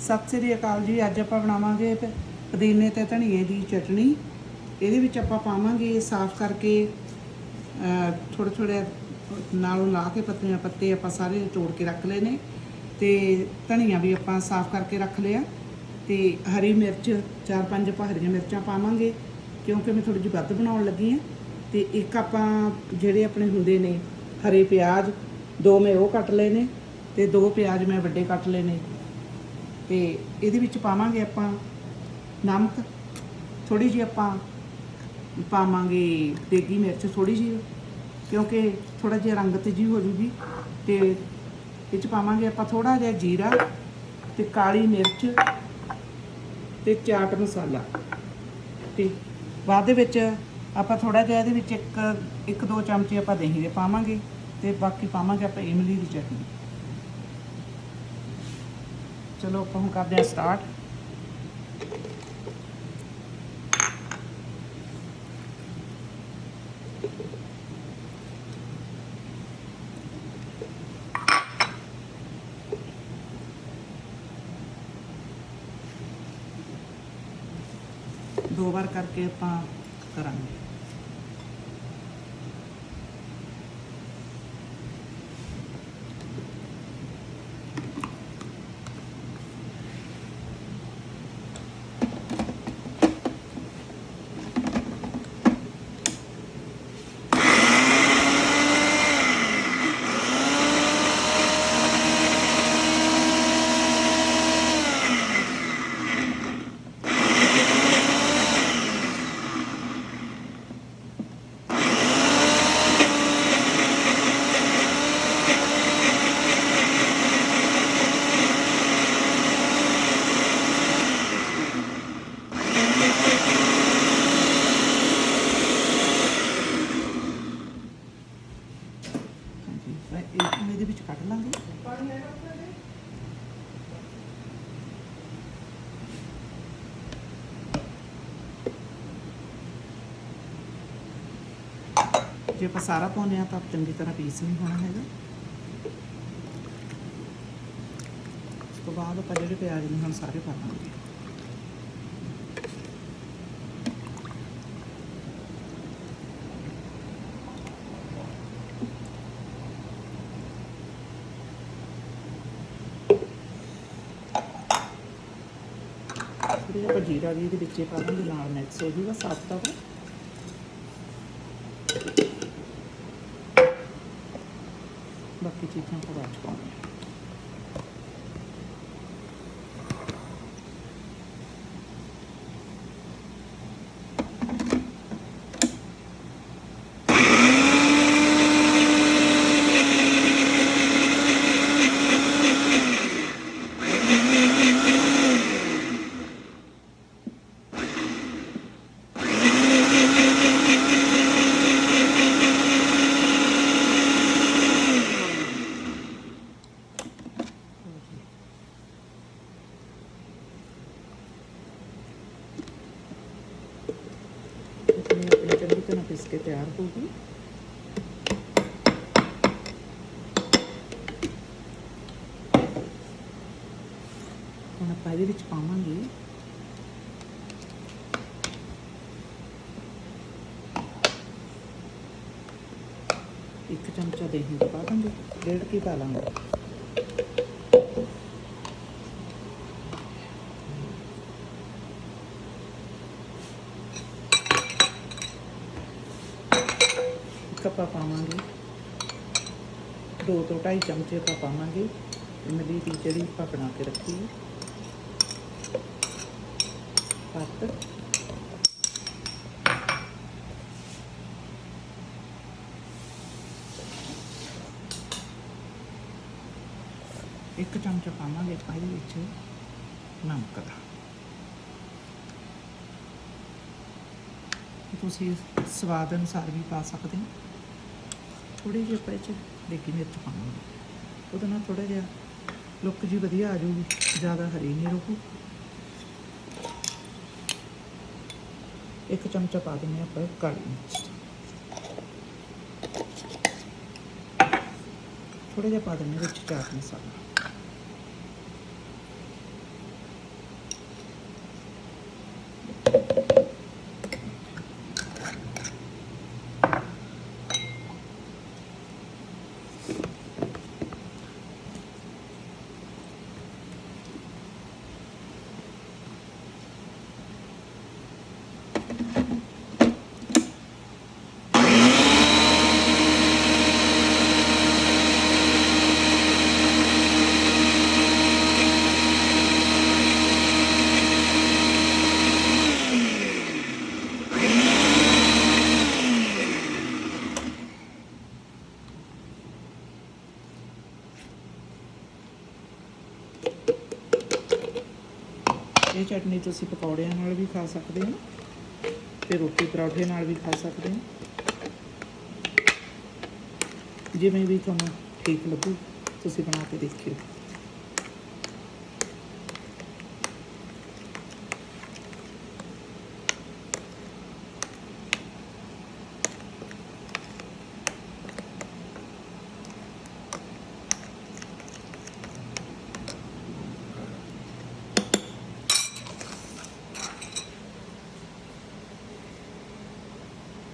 ਸਤਿ ਸ੍ਰੀ ਅਕਾਲ ਜੀ, ਅੱਜ ਆਪਾਂ ਬਣਾਵਾਂਗੇ ਪ- ਪੁਦੀਨੇ ਤੇ ਧਨੀਏ ਦੀ ਚਟਣੀ। ਇਹਦੇ ਵਿੱਚ ਆਪਾਂ ਪਾਵਾਂਗੇ ਸਾਫ਼ ਕਰਕੇ ਥੋੜੇ ਥੋੜੇ ਨਾਲੋਂ ਲਾ ਕੇ ਪੱਤੀਆਂ, ਪੱਤੇ ਆਪਾਂ ਸਾਰੇ ਤੋੜ ਕੇ ਰੱਖ ਲਏ ਨੇ। ਤੇ ਧਨੀਆ ਵੀ ਆਪਾਂ ਸਾਫ਼ ਕਰਕੇ ਰੱਖ ਲਿਆ। ਤੇ ਹਰੀ ਮਿਰਚ, ਚਾਰ ਪੰਜ ਆਪਾਂ ਹਰੀਆਂ ਮਿਰਚਾਂ ਪਾਵਾਂਗੇ, ਕਿਉਂਕਿ ਮੈਂ ਥੋੜੀ ਜਿਹੀ ਵੱਧ ਬਣਾਉਣ ਲੱਗੀ ਹਾਂ। ਤੇ ਇੱਕ ਆਪਾਂ ਜਿਹੜੇ ਆਪਣੇ ਹੁੰਦੇ ਨੇ ਹਰੇ ਪਿਆਜ਼, ਦੋ ਮੈਂ ਉਹ ਕੱਟ ਲਏ ਨੇ, ਤੇ ਦੋ ਪਿਆਜ਼ ਮੈਂ ਵੱਡੇ ਕੱਟ ਲਏ ਨੇ। ਤੇ ਇਹਦੇ ਵਿੱਚ ਪਾਵਾਂਗੇ ਆਪਾਂ ਨਮਕ ਥੋੜੀ ਜਿਹੀ ਆਪਾਂ ਪਾਵਾਂਗੇ ਦੇਗੀ ਮਿਰਚ ਥੋੜੀ ਜਿਹੀ, ਕਿਉਂਕਿ ਥੋੜਾ ਜਿਹਾ ਰੰਗਤ ਜੀ ਹੋ ਜੂਗੀ ਤੇ ਇਹ ਚ ਪਾਵਾਂਗੇ ਆਪਾਂ ਥੋੜਾ ਜਿਹਾ ਜੀਰਾ ਤੇ ਕਾਲੀ ਮਿਰਚ ਤੇ ਚਾਟ ਮਸਾਲਾ। ਤੇ ਬਾਅਦ ਦੇ ਵਿੱਚ ਆਪਾਂ ਥੋੜਾ ਜਿਹਾ ਇਹਦੇ ਵਿੱਚ ਇੱਕ ਇੱਕ ਦੋ ਚਮਚੇ ਆਪਾਂ ਦਹੀਂ ਦੇ ਪਾਵਾਂਗੇ ਤੇ ਬਾਕੀ ਪਾਵਾਂਗੇ ਆਪਾਂ ਇਮਲੀ ਦੀ ਚਟਨੀ। ਚਲੋ ਆਪਾਂ ਹੁਣ ਕਰਦੇ ਹਾਂ ਸਟਾਰਟ ਦੋ ਵਾਰ ਕਰਕੇ ਆਪਾਂ ਕਰਾਂਗੇ ਹਾਂਜੀ ਇਹਦੇ ਵਿੱਚ ਕੱਢ ਲਾਂਗੇ। ਜੇ ਆਪਾਂ ਸਾਰਾ ਪਾਉਂਦੇ ਆ ਤਾਂ ਚੰਗੀ ਤਰ੍ਹਾਂ ਪੀਸ ਨਹੀਂ ਹੋਣਾ ਹੈਗਾ। ਉਸ ਤੋਂ ਬਾਅਦ ਆਪਾਂ ਜਿਹੜੇ ਪਿਆਜ਼ ਨੇ ਹੁਣ ਸਾਰੇ ਪਾ ਲਾਂਗੇ। ਥੋੜ੍ਹਾ ਆਪਾਂ ਜੀਰਾ ਵੀ ਇਹਦੇ ਵਿੱਚ ਪਾ ਦਾਂਗੇ ਨਾਲ ਮਿਕਸ ਹੋ ਜੂਗਾ ਸਾਫ਼ ਤਵਾ ਬਾਕੀ ਚੀਜ਼ਾਂ ਆਪਾਂ ਬਾਅਦ ਚ ਪਾਉਂਦੇ ਹਾਂ ਚਟਨੀ ਆਪਣੀ ਚੰਗੀ ਤਰ੍ਹਾਂ ਪਿਸ ਕੇ ਹੁਣ ਆਪਾਂ ਇਹਦੇ ਵਿੱਚ ਪਾਵਾਂਗੇ। ਇੱਕ ਚਮਚਾ ਦਹੀਂ ਦਾ ਪਾ ਦਾਂਗੇ, ਡੇਢ ਕੀ ਪਾ ਲਾਂਗੇ। ਆਪਾਂ ਪਾਵਾਂਗੇ। ਦੋ ਤੋਂ ਢਾਈ ਚਮਚੇ ਆਪਾਂ ਪਾਵਾਂਗੇ। ਇਮਲੀ ਦੀ ਜਿਹੜੀ ਆਪਾਂ ਬਣਾ ਕੇ ਰੱਖੀ ਹੈ। ਪੱਤ ਇੱਕ ਚਮਚਾ ਪਾਵਾਂਗੇ ਆਪਾਂ ਇਹਦੇ ਵਿੱਚ ਨਮਕ ਦਾ। ਤੁਸੀਂ ਸਵਾਦ ਅਨੁਸਾਰ ਵੀ ਪਾ ਸਕਦੇ ਹੋ। ਥੋੜੀ ਜਿਹੀ ਆਪਾਂ ਇਹ 'ਚ ਦੇਗੀ ਮਿਰਚ ਪਾਵਾਂਗੇ। ਉਹਦੇ ਨਾਲ ਥੋੜਾ ਜਿਹਾ ਲੁੱਕ ਜੀ ਵਧੀਆ ਆ ਜਾਊਗੀ, ਜ਼ਿਆਦਾ ਹਰੀ ਨਹੀਂ ਰਹੂ। ਇੱਕ ਚਮਚਾ ਪਾ ਦਿੰਦੇ ਹਾਂ ਆਪਾਂ ਕਾਲੀ ਮਿਰਚ ਥੋੜਾ ਜਿਹਾ ਪਾ ਦਿੰਦੇ ਹਾਂ ਵਿੱਚ ਚਾਟ ਮਸਾਲਾ। ਇਹ ਚਟਨੀ ਤੁਸੀਂ ਪਕੌੜਿਆਂ ਨਾਲ ਵੀ ਖਾ ਸਕਦੇ ਹੋ ਤੇ ਰੋਟੀ ਪਰੌਠੇ ਨਾਲ ਵੀ ਖਾ ਸਕਦੇ ਹੋ। ਜਿਵੇਂ ਵੀ ਤੁਹਾਨੂੰ ਠੀਕ ਲੱਗੂ ਤੁਸੀਂ ਬਣਾ ਕੇ ਦੇਖਿਓ।